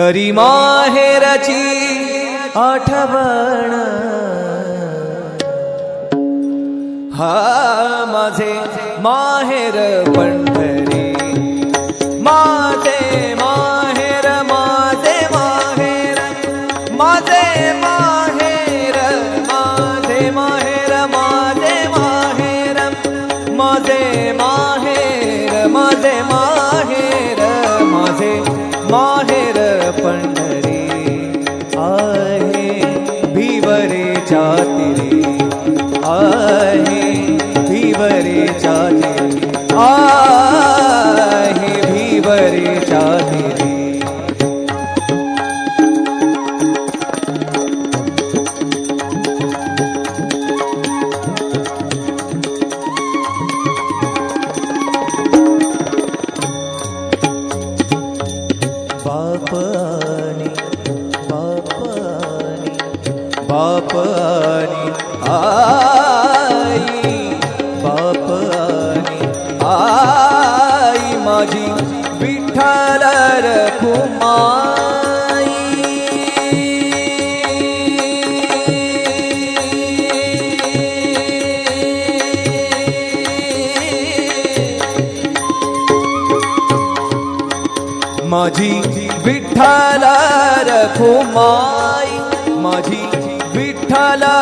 करी माहेरची आठवण. हा माझे माहेर पंढरी. माझे माहेर माझे माहेर. माझे माहेर माझे माहेर माझे माहेर. माझे माहेर मोहेर पण बापानी बापानी बापानी आई बापानी आई माझी विठ्ठल रखुमाई माझी विठ्ठला रखुमाई माझी विठ्ठला